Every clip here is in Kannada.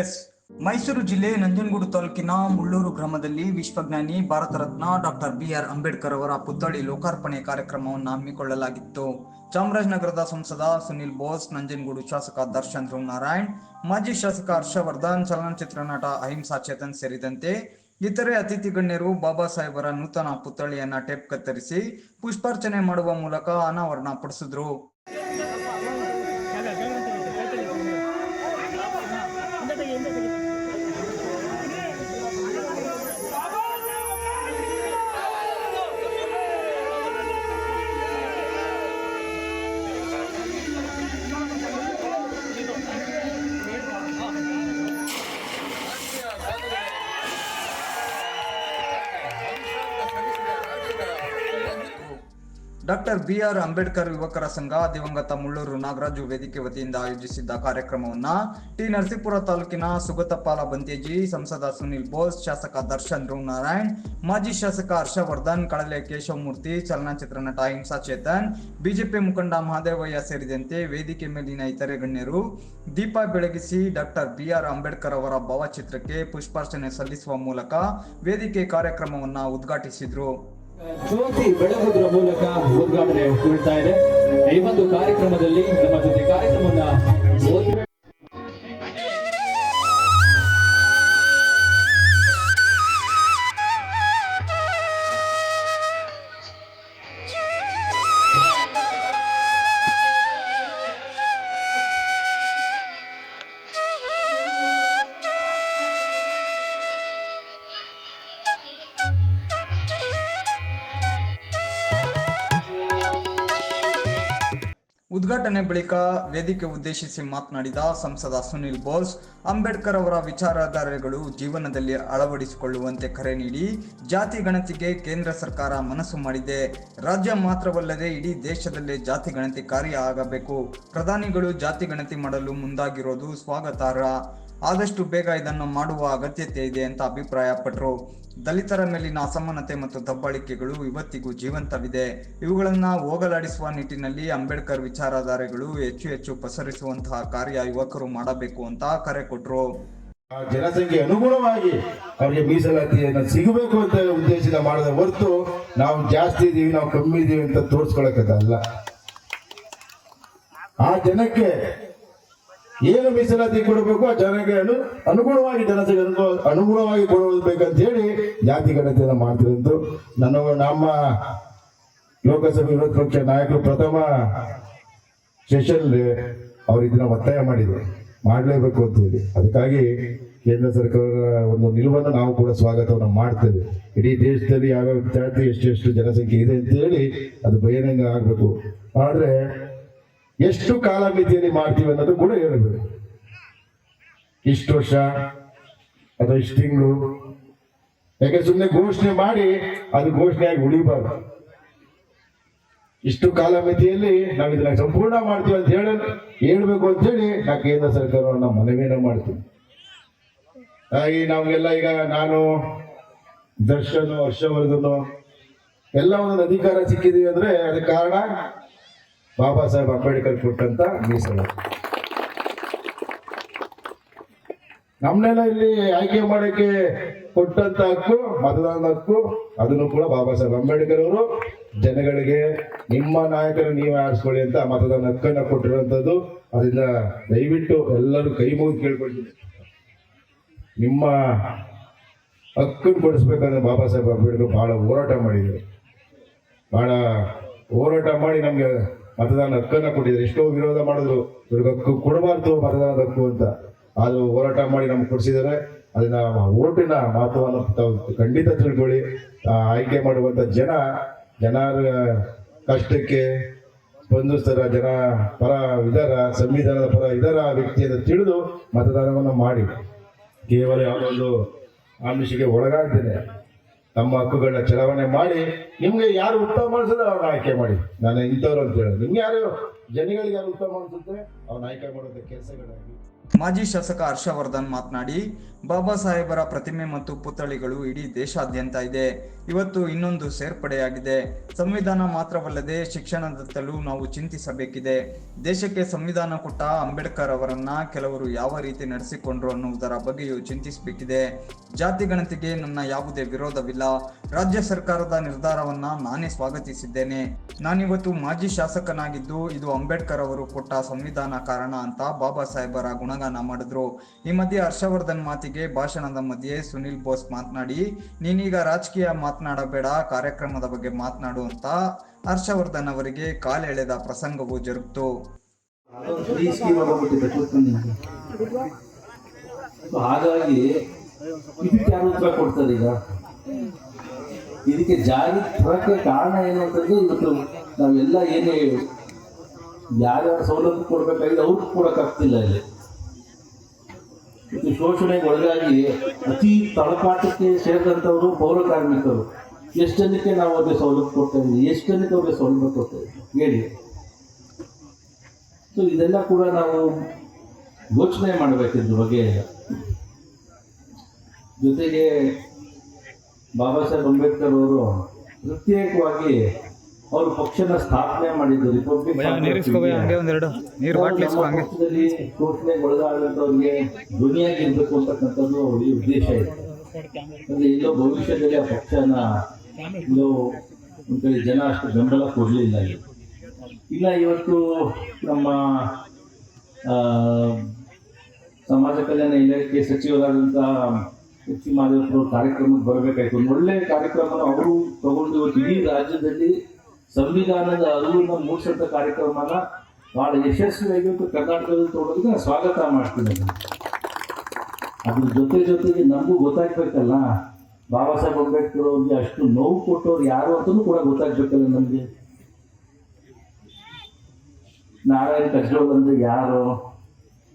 ಎಸ್ ಮೈಸೂರು ಜಿಲ್ಲೆ ನಂಜನಗೂಡು ತಾಲೂಕಿನ ಮುಳ್ಳೂರು ಗ್ರಾಮದಲ್ಲಿ ವಿಶ್ವಜ್ಞಾನಿ, Bharat Ratna doctor B R Ambedkar ಅವರ ಪುತ್ಥಳಿ ಲೋಕಾರ್ಪಣೆ ಕಾರ್ಯಕ್ರಮವನ್ನು ಹಮ್ಮಿಕೊಳ್ಳಲಾಗಿತ್ತು. ಚಾಮರಾಜನಗರದ ಸಂಸದ ಸುನಿಲ್ ಬೋಸ್, ನಂಜನಗೂಡು ಶಾಸಕ ದರ್ಶನ್ ನಾರಾಯಣ್ ಮಾಜಿ ಶಾಸಕ ಹರ್ಷವರ್ಧನ್, ಚಲನಚಿತ್ರ ನಟ ಅಹಿಂಸಾ ಚೇತನ್ ಸೇರಿದಂತೆ ಇತರೆ ಅತಿಥಿ ಗಣ್ಯರು ಬಾಬಾ ಸಾಹೇಬರ ನೂತನ ಪುತ್ಥಳಿಯನ್ನ ಟೇಪ್ ಕತ್ತರಿಸಿ ಪುಷ್ಪಾರ್ಚನೆ ಮಾಡುವ ಮೂಲಕ ಅನಾವರಣ ಪಡಿಸಿದ್ರು. ಡಾಕ್ಟರ್ ಬಿ ಆರ್ ಅಂಬೇಡ್ಕರ್ ಯುವಕರ ಸಂಘ, ದಿವಂಗತ ಮುಳ್ಳೂರು ನಾಗರಾಜು ವೇದಿಕೆ ವತಿಯಿಂದ ಆಯೋಜಿಸಿದ್ದ ಕಾರ್ಯಕ್ರಮವನ್ನ ಟಿ. ನರಸೀಪುರ ತಾಲೂಕಿನ ಸುಗತಪಾಲ ಬಂತೇಜಿ, ಸಂಸದ ಸುನಿಲ್ ಬೋಸ್, ಶಾಸಕ ದರ್ಶನ್ ನಾರಾಯಣ್ ಮಾಜಿ ಶಾಸಕ ಹರ್ಷವರ್ಧನ್ ಕಳಲೆ ಕೇಶವಮೂರ್ತಿ, ಚಲನಚಿತ್ರ ನಟ ಹಿಂಸಾ ಚೇತನ್ ಬಿಜೆಪಿ ಮುಖಂಡ ಮಹಾದೇವಯ್ಯ ಸೇರಿದಂತೆ ವೇದಿಕೆ ಮೇಲಿನ ಇತರೆ ಗಣ್ಯರು ದೀಪ ಬೆಳಗಿಸಿ ಡಾಕ್ಟರ್ ಬಿ ಆರ್ ಅಂಬೇಡ್ಕರ್ ಅವರ ಭಾವಚಿತ್ರಕ್ಕೆ ಪುಷ್ಪಾರ್ಚನೆ ಸಲ್ಲಿಸುವ ಮೂಲಕ ವೇದಿಕೆ ಕಾರ್ಯಕ್ರಮವನ್ನು ಉದ್ಘಾಟಿಸಿದ್ರು. ಜ್ಯೋತಿ ಬೆಳಗುವುದರ ಮೂಲಕ ಉದ್ಘಾಟನೆ ಕುರಿತಾ ಇದೆ. ಈ ಒಂದು ಕಾರ್ಯಕ್ರಮದಲ್ಲಿ ನಮ್ಮ ಜೊತೆ ಕಾರ್ಯಕ್ರಮವನ್ನ ಉದ್ಘಾಟನೆ ಬಳಿಕ ವೇದಿಕೆ ಉದ್ದೇಶಿಸಿ ಮಾತನಾಡಿದ ಸಂಸದ ಸುನಿಲ್ ಬೋಸ್, ಅಂಬೇಡ್ಕರ್ ಅವರ ವಿಚಾರಧಾರೆಗಳು ಜೀವನದಲ್ಲಿ ಅಳವಡಿಸಿಕೊಳ್ಳುವಂತೆ ಕರೆ ನೀಡಿ ಜಾತಿ ಗಣತಿಗೆ ಕೇಂದ್ರ ಸರ್ಕಾರ ಮನಸ್ಸು ಮಾಡಿದೆ. ರಾಜ್ಯ ಮಾತ್ರವಲ್ಲದೆ ಇಡೀ ದೇಶದಲ್ಲೇ ಜಾತಿ ಗಣತಿ ಕಾರ್ಯ ಆಗಬೇಕು. ಪ್ರಧಾನಿಗಳು ಜಾತಿ ಗಣತಿ ಮಾಡಲು ಮುಂದಾಗಿರೋದು ಸ್ವಾಗತಾರ್ಹ. ಆದಷ್ಟು ಬೇಗ ಇದನ್ನು ಮಾಡುವ ಅಗತ್ಯತೆ ಇದೆ ಅಂತ ಅಭಿಪ್ರಾಯಪಟ್ಟರು ದಲಿತರ ಮೇಲಿನ ಅಸಮಾನತೆ ಮತ್ತು ದಬ್ಬಾಳಿಕೆಗಳು ಇವತ್ತಿಗೂ ಜೀವಂತವಿದೆ. ಇವುಗಳನ್ನು ಹೋಗಲಾಡಿಸುವ ನಿಟ್ಟಿನಲ್ಲಿ ಅಂಬೇಡ್ಕರ್ ವಿಚಾರಧಾರೆಗಳು ಹೆಚ್ಚು ಹೆಚ್ಚು ಪಸರಿಸುವಂತಹ ಕಾರ್ಯ ಯುವಕರು ಮಾಡಬೇಕು ಅಂತ ಕರೆ ಕೊಟ್ಟರು ಜನಸಂಖ್ಯೆ ಅನುಗುಣವಾಗಿ ಅವರಿಗೆ ಮೀಸಲಾತಿಯನ್ನು ಸಿಗಬೇಕು ಅಂತ ಉದ್ದೇಶದಿಂದ ಮಾಡದ ಹೊರತು ನಾವು ಜಾಸ್ತಿ ಇದೀವಿ, ನಾವು ಕಮ್ಮಿ ಇದೀವಿ ಅಂತ ತೋರಿಸ್ಕೊಳಕ್ಕಲ್ಲ ಆ ಜನಕ್ಕೆ ಏನು ಮೀಸಲಾತಿ ಕೊಡಬೇಕು ಆ ಜನಕ್ಕೆ ಅನು ಅನುಗುಣವಾಗಿ ಜನತೆಗೆ ಅನುಗು- ಅನುಗುಣವಾಗಿ ಕೊಡಬೇಕಂತ ಹೇಳಿ ಜಾತಿ ಗಣತಿಯನ್ನು ಮಾಡ್ತಿರೋದು ನನ್ನ ನಮ್ಮ ಲೋಕಸಭೆ ವಿರೋಧ ಪಕ್ಷ ನಾಯಕರು ಪ್ರಥಮ ಸೆಷನ್ ಅವರು ಇದನ್ನ ಒತ್ತಾಯ ಮಾಡಿದ್ರು. ಮಾಡಲೇಬೇಕು ಅಂತ ಹೇಳಿ. ಅದಕ್ಕಾಗಿ ಕೇಂದ್ರ ಸರ್ಕಾರ ಒಂದು ನಿಲುವನ್ನು ನಾವು ಕೂಡ ಸ್ವಾಗತವನ್ನು ಮಾಡ್ತೇವೆ. ಇಡೀ ದೇಶದಲ್ಲಿ ಯಾವ್ಯಾವ ಜಾತಿ ಎಷ್ಟೆಷ್ಟು ಜನಸಂಖ್ಯೆ ಇದೆ ಅಂತ ಹೇಳಿ ಅದು ಬಹಿರಂಗ ಆಗಬೇಕು. ಆದ್ರೆ ಎಷ್ಟು ಕಾಲಮಿತಿಯಲ್ಲಿ ಮಾಡ್ತೀವಿ ಅನ್ನೋದು ಕೂಡ ಹೇಳಬೇಕು. ಇಷ್ಟು ವರ್ಷ ಅಥವಾ ಇಷ್ಟು ತಿಂಗಳು. ಯಾಕೆ ಸುಮ್ಮನೆ ಘೋಷಣೆ ಮಾಡಿ ಅದು ಘೋಷಣೆಯಾಗಿ ಉಳಿಬಾರ್ದು. ಇಷ್ಟು ಕಾಲಮಿತಿಯಲ್ಲಿ ನಾವು ಇದನ್ನ ಸಂಪೂರ್ಣ ಮಾಡ್ತೀವಿ ಅಂತ ಹೇಳ, ಹೇಳ್ಬೇಕು ಅಂತ ಹೇಳಿ ನಾ ಕೇಂದ್ರ ಸರ್ಕಾರವನ್ನ ಮನವಿಯನ್ನು ಮಾಡ್ತೀವಿ. ಹಾಗಾಗಿ ನಮಗೆಲ್ಲ ಈಗ ನಾನು, ದರ್ಶನ, ಹರ್ಷವರ್ಧನ್, ಎಲ್ಲ ಒಂದೊಂದು ಅಧಿಕಾರ ಸಿಕ್ಕಿದೀವಿ ಅಂದ್ರೆ ಅದಕ್ಕೆ ಕಾರಣ ಬಾಬಾ ಸಾಹೇಬ್ ಅಂಬೇಡ್ಕರ್ ಕೊಟ್ಟಂತ ಮೀಸಲು. ನಮ್ಮನ್ನೆಲ್ಲ ಇಲ್ಲಿ ಆಯ್ಕೆ ಮಾಡೋಕ್ಕೆ ಕೊಟ್ಟಂತ ಹಕ್ಕು, ಮತದಾನದ ಹಕ್ಕು, ಅದನ್ನು ಕೂಡ ಬಾಬಾ ಸಾಹೇಬ್ ಅಂಬೇಡ್ಕರ್ ಅವರು ಜನಗಳಿಗೆ, ನಿಮ್ಮ ನಾಯಕರು ನೀವು ಆರಿಸ್ಕೊಳ್ಳಿ ಅಂತ ಮತದಾನ ಹಕ್ಕನ್ನ ಕೊಟ್ಟಿರುವಂಥದ್ದು ಅದರಿಂದ ದಯವಿಟ್ಟು ಎಲ್ಲರೂ ಕೈ ಮುಗಿದು ಕೇಳ್ಕೊಳ್ತೀನಿ ನಿಮ್ಮ ಹಕ್ಕನ್ನು ಕೊಡಿಸ್ಬೇಕಂದ್ರೆ ಬಾಬಾ ಸಾಹೇಬ್ ಅಂಬೇಡ್ಕರ್ ಬಹಳ ಹೋರಾಟ ಮಾಡಿದರು. ಬಹಳ ಹೋರಾಟ ಮಾಡಿ ನಮ್ಗೆ ಮತದಾನ ಹಕ್ಕನ್ನ ಕೊಟ್ಟಿದ್ದಾರೆ. ಎಷ್ಟೋ ವಿರೋಧ ಮಾಡಿದ್ರು. ಇವ್ರಿಗೆ ಹಕ್ಕು ಕೊಡಬಾರ್ದು ಮತದಾನದ ಹಕ್ಕು ಅಂತ. ಅದು ಹೋರಾಟ ಮಾಡಿ ನಮ್ಗೆ ಕೊಡಿಸಿದ್ದಾರೆ. ಅದನ್ನ ಓಟಿನ ಮಹತ್ವವನ್ನು ತಾವು ಖಂಡಿತ ತಿಳ್ಕೊಳ್ಳಿ. ಆಯ್ಕೆ ಮಾಡುವಂತ ಜನ, ಜನರ ಕಷ್ಟಕ್ಕೆ ಸ್ಪಂದಿಸ್ತಾರ ಜನ ಪರ ಇದರ, ಸಂವಿಧಾನದ ಪರ ಇದರ ವ್ಯಕ್ತಿಯನ್ನು ತಿಳಿದು ಮತದಾನವನ್ನು ಮಾಡಿ. ಕೇವಲ ಯಾವುದೊಂದು ಆಮಿಷಕ್ಕೆ ಒಳಗಾಗ್ತೇನೆ ತಮ್ಮ ಹಕ್ಕುಗಳನ್ನ ಚಲಾವಣೆ ಮಾಡಿ, ನಿಮ್ಗೆ ಯಾರು ಉತ್ತಮ ಅನ್ಸುತ್ತೆ ಅವ್ರನ್ನ ಆಯ್ಕೆ ಮಾಡಿ. ನಾನು ಇಂಥವ್ರು ಅಂತ ಹೇಳಿ ನಿಮ್ಗೆ ಯಾರು, ಜನಗಳಿಗೆ ಯಾರು ಉತ್ತಮ ಅನ್ಸುತ್ತೆ ಅವ್ರನ್ನ ಆಯ್ಕೆ ಮಾಡೋದಕ್ಕೆ ಕೆಲಸಗಳಾಗಿ. ಮಾಜಿ ಶಾಸಕ ಹರ್ಷವರ್ಧನ್ ಮಾತನಾಡಿ, ಬಾಬಾ ಸಾಹೇಬರ ಪ್ರತಿಮೆ ಮತ್ತು ಪುತ್ಥಳಿಗಳು ಇಡೀ ದೇಶಾದ್ಯಂತ ಇದೆ. ಇವತ್ತು ಇನ್ನೊಂದು ಸೇರ್ಪಡೆಯಾಗಿದೆ. ಸಂವಿಧಾನ ಮಾತ್ರವಲ್ಲದೆ ಶಿಕ್ಷಣದತ್ತಲೂ ನಾವು ಚಿಂತಿಸಬೇಕಿದೆ. ದೇಶಕ್ಕೆ ಸಂವಿಧಾನ ಕೊಟ್ಟ ಅಂಬೇಡ್ಕರ್ ಅವರನ್ನ ಕೆಲವರು ಯಾವ ರೀತಿ ನಡೆಸಿಕೊಂಡ್ರು ಅನ್ನುವುದರ ಬಗ್ಗೆಯೂ ಚಿಂತಿಸಬೇಕಿದೆ. ಜಾತಿ ಗಣತಿಗೆ ನನ್ನ ಯಾವುದೇ ವಿರೋಧವಿಲ್ಲ. ರಾಜ್ಯ ಸರ್ಕಾರದ ನಿರ್ಧಾರವನ್ನ ನಾನೇ ಸ್ವಾಗತಿಸಿದ್ದೇನೆ. ನಾನಿವತ್ತು ಮಾಜಿ ಶಾಸಕನಾಗಿದ್ದು, ಇದು ಅಂಬೇಡ್ಕರ್ ಅವರು ಕೊಟ್ಟ ಸಂವಿಧಾನ ಕಾರಣ ಅಂತ ಬಾಬಾ ಸಾಹೇಬರ ಗುಣಗಾನ ಮಾಡಿದ್ರು. ಈ ಮಧ್ಯೆ ಹರ್ಷವರ್ಧನ್ ಮಾತಿಗೆ ಭಾಷಣದ ಮಧ್ಯೆ ಸುನಿಲ್ ಬೋಸ್ ಮಾತನಾಡಿ, ನೀನೀಗ ರಾಜಕೀಯ ಮಾತನಾಡಬೇಡ, ಕಾರ್ಯಕ್ರಮದ ಬಗ್ಗೆ ಮಾತನಾಡು ಅಂತ ಹರ್ಷವರ್ಧನ್ ಅವರಿಗೆ ಕಾಲೆಳೆದ ಪ್ರಸಂಗವು ಜರುಗಿತು. ಹಾಗಾಗಿ ಕೊಡ್ತಾರೆ ಈಗ. ಇದಕ್ಕೆ ಜಾರಿ ತರಕ್ಕೆ ಕಾರಣ ಏನು ಅಂತಂದ್ರೆ ಇವತ್ತು ನಾವೆಲ್ಲ ಏನೇ ಯಾರ್ಯಾರು ಸವಲತ್ತು ಕೊಡ್ಬೇಕಾಗಿದೆ ಅವ್ರಿಗೆ ಕೊಡಕ್ಕಾಗ್ತಿಲ್ಲ ಇಲ್ಲಿ. ಇವತ್ತು ಶೋಷಣೆಗೆ ಒಳಗಾಗಿ ಅತಿ ತಳಪಾಟಕ್ಕೆ ಸೇರಿದಂಥವರು ಪೌರ ಕಾರ್ಮಿಕರು ಎಷ್ಟು ನಾವು ಅವ್ರಿಗೆ ಸವಲತ್ತು ಕೊಡ್ತಾ ಇದ್ದೀವಿ? ಎಷ್ಟು ಜನಕ್ಕೆ ಅವ್ರಿಗೆ ಸೌಲಭ್ಯ ಕೊಡ್ತಾ ಹೇಳಿ. ಸೊ ಇದೆಲ್ಲ ಕೂಡ ನಾವು ಯೋಚನೆ ಮಾಡಬೇಕಿದ್ರ ಬಗ್ಗೆ ಜೊತೆಗೆ ಬಾಬಾ ಸಾಹೇಬ್ ಅಂಬೇಡ್ಕರ್ ಅವರು ಪ್ರತ್ಯೇಕವಾಗಿ ಅವರು ಪಕ್ಷನ ಸ್ಥಾಪನೆ ಮಾಡಿದ್ದು ರಿಪಬ್ಲಿಕ್ ಒಂದೆರಡು ನೀರು ಬಾಟ್ಲಿ ಪಕ್ಷದಲ್ಲಿ ಶೋಷಣೆಗೆ ಒಳಗಾದಂಥವ್ರಿಗೆ ಧ್ವನಿಯಾಗಿರ್ಬೇಕು ಅಂತಕ್ಕಂಥದ್ದು ಈ ಉದ್ದೇಶ ಇದೆ. ಅಂದ್ರೆ ಎಲ್ಲೋ ಭವಿಷ್ಯದಲ್ಲಿ ಆ ಪಕ್ಷನ ಎಲ್ಲೋ ಕಡೆ ಜನ ಅಷ್ಟು ಬೆಂಬಲ ಕೊಡಲಿಲ್ಲ ಇಲ್ಲ. ಇವತ್ತು ನಮ್ಮ ಸಮಾಜ ಕಲ್ಯಾಣ ಇಲಾಖೆ ಸಚಿವರಾದಂತಹ ಎಚ್ ಸಿ ಮಾದೇವಪ್ಪರು ಕಾರ್ಯಕ್ರಮಕ್ಕೆ ಬರಬೇಕಾಯ್ತು. ಒಂದು ಒಳ್ಳೆಯ ಕಾರ್ಯಕ್ರಮನ ಅವರು ತಗೊಂಡು ಇವತ್ತು ಇಡೀ ರಾಜ್ಯದಲ್ಲಿ ಸಂವಿಧಾನದ ಅರಿವಿನ ಮೂಡಿಸಿದ ಕಾರ್ಯಕ್ರಮನ ಬಹಳ ಯಶಸ್ವಿಯಾಗಿ ಕರ್ನಾಟಕದಲ್ಲಿ ತೊಡೋದಕ್ಕೆ ಸ್ವಾಗತ ಮಾಡ್ತೀನಿ. ಅದ್ರ ಜೊತೆ ಜೊತೆಗೆ ನಮಗೂ ಗೊತ್ತಾಗ್ಬೇಕಲ್ಲ. ಬಾಬಾ ಸಾಹೇಬ್ ಅಂಬೇಡ್ಕರ್ ಅವ್ರಿಗೆ ಅಷ್ಟು ನೋವು ಕೊಟ್ಟವ್ರು ಯಾರು ಅಂತಲೂ ಕೂಡ ಗೊತ್ತಾಗ್ಬೇಕಲ್ಲ ನಮಗೆ. ನಾರಾಯಣ್ ಕಜ್ರೋಲ್ ಅಂದ್ರೆ ಯಾರು?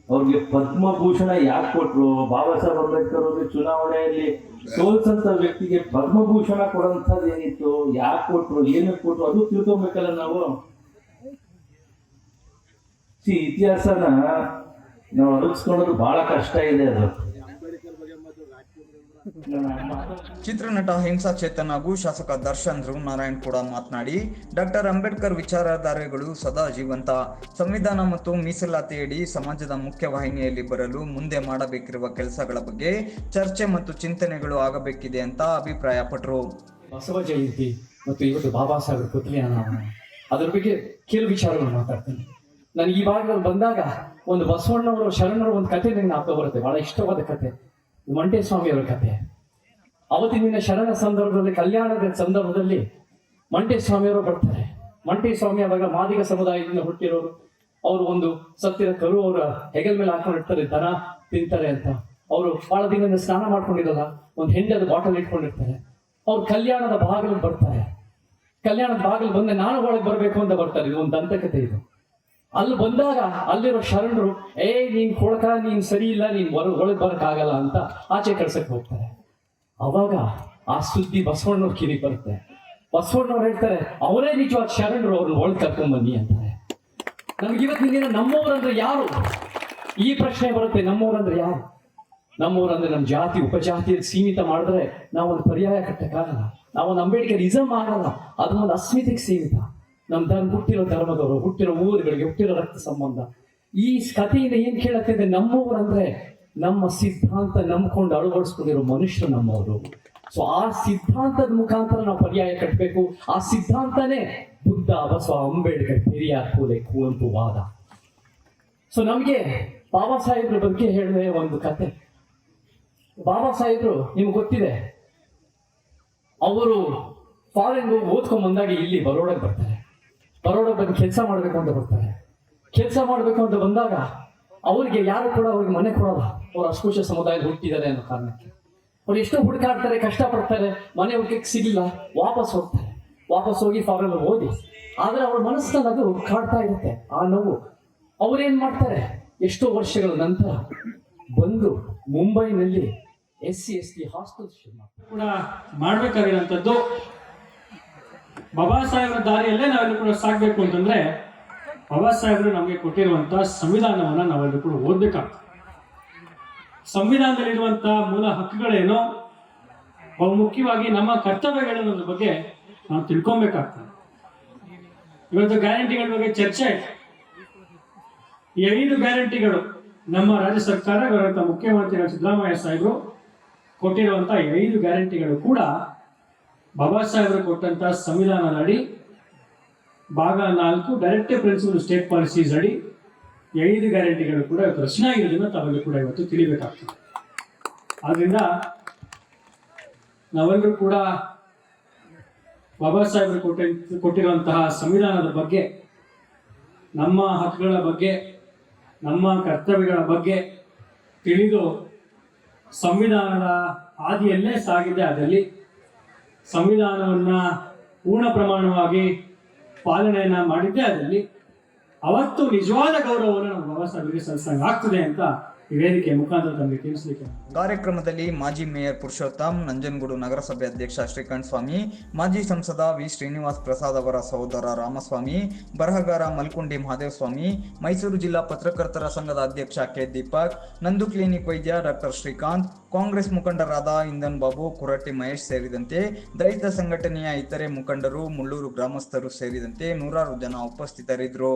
ಅವ್ರಿಗೆ ಪದ್ಮಭೂಷಣ ಯಾಕೆ ಕೊಟ್ಟರು ಬಾಬಾ ಸಾಹೇಬ್ ಅಂಬೇಡ್ಕರ್ ಅವ್ರಿಗೆ ಚುನಾವಣೆಯಲ್ಲಿ ಸೋಲ್ಸಂತ ವ್ಯಕ್ತಿಗೆ ಪದ್ಮಭೂಷಣ ಕೊಡೋಂಥದ್ದು ಏನಿತ್ತು? ಯಾಕೆ ಕೊಟ್ಟರು ಏನಕ್ಕೆ ಕೊಟ್ಟರು ಅದು ತಿಳ್ಕೊಬೇಕಲ್ಲ ನಾವು. ಸಿ ಇತಿಹಾಸನ ನಾವು ಅರಗಿಸ್ಕೊಳ್ಳೋದು ಬಹಳ ಕಷ್ಟ ಇದೆ ಅದು. ಚಿತ್ರನಟ ಹಿಂಸಾ ಚೇತನ್ ಹಾಗೂ ಶಾಸಕ ದರ್ಶನ್ ಧ್ರುವನಾರಾಯಣ್ ಕೂಡ ಮಾತನಾಡಿ, ಡಾಕ್ಟರ್ ಅಂಬೇಡ್ಕರ್ ವಿಚಾರಧಾರೆಗಳು ಸದಾ ಜೀವಂತ. ಸಂವಿಧಾನ ಮತ್ತು ಮೀಸಲಾತಿಯಡಿ ಸಮಾಜದ ಮುಖ್ಯ ವಾಹಿನಿಯಲ್ಲಿ ಬರಲು ಮುಂದೆ ಮಾಡಬೇಕಿರುವ ಕೆಲಸಗಳ ಬಗ್ಗೆ ಚರ್ಚೆ ಮತ್ತು ಚಿಂತನೆಗಳು ಆಗಬೇಕಿದೆ ಅಂತ ಅಭಿಪ್ರಾಯಪಟ್ಟರು ಬಸವ ಜಯಂತಿ ಮತ್ತು ಇವತ್ತು ಬಾಬಾ ಸಾಹೇಬ್ ಪುತ್ಲಿ ಅದರ ಬಗ್ಗೆ ಕೆಲವು ವಿಚಾರಗಳನ್ನು ಮಾತಾಡ್ತೀನಿ. ನನಗೆ ಈ ಭಾಗದಲ್ಲಿ ಬಂದಾಗ ಒಂದು ಬಸವಣ್ಣವರು ಶರಣರು ಒಂದು ಕತೆ ನನಗೆ ಜ್ಞಾಪಕ ಬರುತ್ತೆ. ಬಹಳ ಇಷ್ಟವಾದ ಕತೆ ಮಂಟೆ ಸ್ವಾಮಿಯವರ ಕಥೆ ಅವತ್ತಿನ ಶರಣ ಸಂದರ್ಭದಲ್ಲಿ, ಕಲ್ಯಾಣದ ಸಂದರ್ಭದಲ್ಲಿ ಮಂಟೆ ಸ್ವಾಮಿಯವರು ಬರ್ತಾರೆ. ಮಂಟೆ ಸ್ವಾಮಿ ಅವಾಗ ಮಾದಿಗ ಸಮುದಾಯದಿಂದ ಹುಟ್ಟಿರೋರು. ಅವರು ಒಂದು ಸತ್ತಿರ ಕರು ಅವರ ಹೆಗಲ್ ಮೇಲೆ ಹಾಕೊಂಡಿರ್ತಾರೆ ದನ ತಿಂತಾರೆ ಅಂತ. ಅವರು ಬಹಳ ದಿನದಿಂದ ಸ್ನಾನ ಮಾಡ್ಕೊಂಡಿರಲ್ಲ ಒಂದು ಹೆಂಡದ ಬಾಟಲ್ ಇಟ್ಕೊಂಡಿರ್ತಾರೆ. ಅವ್ರು ಕಲ್ಯಾಣದ ಬಾಗಿಲು ಬರ್ತಾರೆ. ಕಲ್ಯಾಣದ ಬಾಗಿಲು ಬಂದ ನಾನು ಒಳಗೆ ಬರಬೇಕು ಅಂತ ಬರ್ತಾರೆ. ಇದು ಒಂದು ದಂತಕತೆ ಇದು. ಅಲ್ಲಿ ಬಂದಾಗ ಅಲ್ಲಿರೋ ಶರಣರು, ಏ, ನೀನ್ ಕೊಳಕ ನೀನ್ ಸರಿ ಇಲ್ಲ, ನೀನ್ ಹೊರ ಒಳಗೆ ಬರಕ್ಕಾಗಲ್ಲ ಅಂತ ಆಚೆ ಕಳ್ಸಕ್ ಹೋಗ್ತಾರೆ. ಅವಾಗ ಆ ಸುದ್ದಿ ಬಸವಣ್ಣವ್ರ ಕಿರಿ ಬರುತ್ತೆ. ಬಸವಣ್ಣವ್ರು ಹೇಳ್ತಾರೆ, ಅವರೇ ನಿಜವಾದ ಶರಣರು, ಅವ್ರನ್ನ ಒಳಗೆ ಕರ್ಕೊಂಡ್ ಬನ್ನಿ ಅಂತಾರೆ. ನಮ್ಗೆ ಇವತ್ತಿನ ದಿನ ನಮ್ಮವ್ರಂದ್ರೆ ಯಾರು? ಈ ಪ್ರಶ್ನೆ ಬರುತ್ತೆ, ನಮ್ಮವ್ರಂದ್ರೆ ಯಾರು? ನಮ್ಮವ್ರಂದ್ರೆ ನಮ್ಮ ಜಾತಿ, ಉಪಜಾತಿಯಲ್ಲಿ ಸೀಮಿತ ಮಾಡಿದ್ರೆ ನಾವೊಂದು ಪರ್ಯಾಯ ಕಟ್ಟಕ್ಕಾಗಲ್ಲ. ನಾವೊಂದು ಅಂಬೇಡ್ಕರ್ ಇಸಮ್ ಆಗಲ್ಲ. ಅದು ಒಂದು ಅಸ್ಮಿತೆಗೆ ಸೀಮಿತ. ನಮ್ಮ ಧರ್ಮ ಹುಟ್ಟಿರೋ ಧರ್ಮದವರು, ಹುಟ್ಟಿರೋ ಊರುಗಳಿಗೆ, ಹುಟ್ಟಿರೋ ರಕ್ತ ಸಂಬಂಧ. ಈ ಕಥೆಯಿಂದ ಏನ್ ಕೇಳತ್ತಿದೆ ನಮ್ಮವ್ರಂದ್ರೆ ನಮ್ಮ ಸಿದ್ಧಾಂತ ನಂಬ್ಕೊಂಡು ಅಳವಡಿಸ್ಕೊಂಡಿರೋ ಮನುಷ್ಯರು ನಮ್ಮವರು. ಸೊ ಆ ಸಿದ್ಧಾಂತದ ಮುಖಾಂತರ ನಾವು ಪರ್ಯಾಯ ಕಟ್ಟಬೇಕು ಆ ಸಿದ್ಧಾಂತನೇ ಬುದ್ಧ, ಬಸವ, ಅಂಬೇಡ್ಕರ್ ಹಿರಿಯ ಪೂಲೆ, ಕುವೆಂಪು, ವಾದ. ಸೊ ನಮಗೆ ಬಾಬಾ ಸಾಹೇಬ್ರ ಬಗ್ಗೆ ಹೇಳಿದ್ರೆ ಒಂದು ಕತೆ. ಬಾಬಾ ಸಾಹೇಬ್ರು, ನಿಮ್ಗೆ ಗೊತ್ತಿದೆ, ಅವರು ಫಾರಿನ್ ಓದ್ಕೊಂಡ್ ಬಂದಾಗ ಇಲ್ಲಿ ಬರೋಡಕ್ಕೆ ಬರ್ತಾರೆ. ಬರೋಡಕ್ಕೆ ಬಂದು ಕೆಲಸ ಮಾಡಬೇಕು ಅಂತ ಬರ್ತಾರೆ. ಕೆಲಸ ಮಾಡಬೇಕು ಅಂತ ಬಂದಾಗ ಅವರಿಗೆ ಯಾರು ಕೂಡ ಅವ್ರಿಗೆ ಮನೆ ಕೊಡಲ್ಲ. ಅವ್ರು ಅಸ್ಪೃಶ್ಯ ಸಮುದಾಯದ ಹುಟ್ಟಿದ್ದಾರೆ ಅನ್ನೋ ಕಾರಣಕ್ಕೆ. ಅವ್ರು ಎಷ್ಟೋ ಹುಡುಕಾಡ್ತಾರೆ, ಕಷ್ಟಪಡ್ತಾರೆ, ಮನೆ ಹುಡುಕಕ್ಕೆ ಸಿಗಲಿಲ್ಲ, ವಾಪಸ್ ಹೋಗ್ತಾರೆ. ವಾಪಸ್ ಹೋಗಿ ಫಾರ್ಮಲ್ ಓದಿ. ಆದ್ರೆ ಅವ್ರ ಮನಸ್ಸಿನಲ್ಲಿ ಅದು ಕಾಡ್ತಾ ಇರುತ್ತೆ. ಆ ನೋವು. ಅವ್ರೇನ್ ಮಾಡ್ತಾರೆ? ಎಷ್ಟೋ ವರ್ಷಗಳ ನಂತರ ಬಂದು ಮುಂಬೈನಲ್ಲಿ S C S T hostel ಶುರು ಕೂಡ ಬಾಬಾ ಸಾಹೇಬ್ರ ದಾರಿಯಲ್ಲೇ ನಾವೆಲ್ಲರೂ ಕೂಡ ಸಾಗಬೇಕು ಅಂತಂದ್ರೆ ಬಾಬಾ ಸಾಹೇಬರು ನಮಗೆ ಕೊಟ್ಟಿರುವಂತಹ ಸಂವಿಧಾನವನ್ನ ನಾವೆಲ್ಲರೂ ಕೂಡ ಓದ್ಬೇಕಾಗ್ತದೆ. ಸಂವಿಧಾನದಲ್ಲಿರುವಂತಹ ಮೂಲ ಹಕ್ಕುಗಳೇನು ಬಹುಮುಖ್ಯವಾಗಿ ನಮ್ಮ ಕರ್ತವ್ಯಗಳನ್ನೋದ್ರ ಬಗ್ಗೆ ನಾವು ತಿಳ್ಕೊಬೇಕಾಗ್ತದೆ. ಇವತ್ತು ಗ್ಯಾರಂಟಿಗಳ ಬಗ್ಗೆ ಚರ್ಚೆ ಈ ಐದು ಗ್ಯಾರಂಟಿಗಳು ನಮ್ಮ ರಾಜ್ಯ ಸರ್ಕಾರ ಮುಖ್ಯಮಂತ್ರಿಗಳು ಸಿದ್ದರಾಮಯ್ಯ ಸಾಹೇಬರು ಕೊಟ್ಟಿರುವಂತಹ ಐದು ಗ್ಯಾರಂಟಿಗಳು ಕೂಡ ಬಾಬಾ ಸಾಹೇಬರು ಕೊಟ್ಟಂತ ಸಂವಿಧಾನದ ಅಡಿ ಭಾಗ ನಾಲ್ಕು ಡೈರೆಕ್ಟ್ ಪ್ರಿನ್ಸಿಪಲ್ ಸ್ಟೇಟ್ ಪಾಲಿಸೀಸ್ ಅಡಿ ಐದು ಗ್ಯಾರಂಟಿಗಳು ಕೂಡ ರಚನೆ ಆಗಿರೋದನ್ನ ತಾವೆಲ್ಲರೂ ಕೂಡ ಇವತ್ತು ತಿಳಿಬೇಕಾಗ್ತದೆ. ಆದ್ರಿಂದ ನಾವೆಲ್ಲರೂ ಕೂಡ ಬಾಬಾ ಸಾಹೇಬರು ಕೊಟ್ಟ ಕೊಟ್ಟಿರುವಂತಹ ಸಂವಿಧಾನದ ಬಗ್ಗೆ, ನಮ್ಮ ಹಕ್ಕುಗಳ ಬಗ್ಗೆ, ನಮ್ಮ ಕರ್ತವ್ಯಗಳ ಬಗ್ಗೆ ತಿಳಿದು ಸಂವಿಧಾನದ ಹಾದಿಯಲ್ಲೇ ಸಾಗಿದೆ, ಅದರಲ್ಲಿ ಸಂವಿಧಾನವನ್ನ ಪೂರ್ಣ ಪ್ರಮಾಣವಾಗಿ ಪಾಲನೆಯನ್ನ ಮಾಡಿದ್ದೇ ಅದರಲ್ಲಿ ಅವತ್ತು ನಿಜವಾದ ಗೌರವವನ್ನು ನಮ್ಮ ಬಾಬಾ ಸಾಹೇಬರಿಗೆ ಸಲ್ಲಿಸಂಗೆ ಅಂತ ವೇದಿಕೆ ಮುಖಾಂತರ ತಮಗೆ ತಿಳಿಸಲಿಕ್ಕೆ ಕಾರ್ಯಕ್ರಮದಲ್ಲಿ ಮಾಜಿ ಮೇಯರ್ ಪುರುಷೋತ್ತಮ್, ನಂಜನಗೂಡು ನಗರಸಭೆ ಅಧ್ಯಕ್ಷ ಶ್ರೀಕಾಂತ್ ಸ್ವಾಮಿ, ಮಾಜಿ ಸಂಸದ ವಿ. ಶ್ರೀನಿವಾಸ್ ಪ್ರಸಾದ್ ಅವರ ಸಹೋದರ ರಾಮಸ್ವಾಮಿ, ಬರಹಗಾರ ಮಲ್ಕುಂಡಿ ಮಹಾದೇವ ಸ್ವಾಮಿ ಮೈಸೂರು ಜಿಲ್ಲಾ ಪತ್ರಕರ್ತರ ಸಂಘದ ಅಧ್ಯಕ್ಷ ಕೆ. ದೀಪಕ್, ನಂದು ಕ್ಲಿನಿಕ್ ವೈದ್ಯ ಡಾಕ್ಟರ್ ಶ್ರೀಕಾಂತ್, ಕಾಂಗ್ರೆಸ್ ಮುಖಂಡರಾದ ಇಂದನ್ ಬಾಬು, ಕುರಟ್ಟಿ ಮಹೇಶ್ ಸೇರಿದಂತೆ ದಲಿತ ಸಂಘಟನೆಯ ಇತರೆ ಮುಖಂಡರು, ಮುಳ್ಳೂರು ಗ್ರಾಮಸ್ಥರು ಸೇರಿದಂತೆ ನೂರಾರು ಜನ ಉಪಸ್ಥಿತರಿದ್ದರು.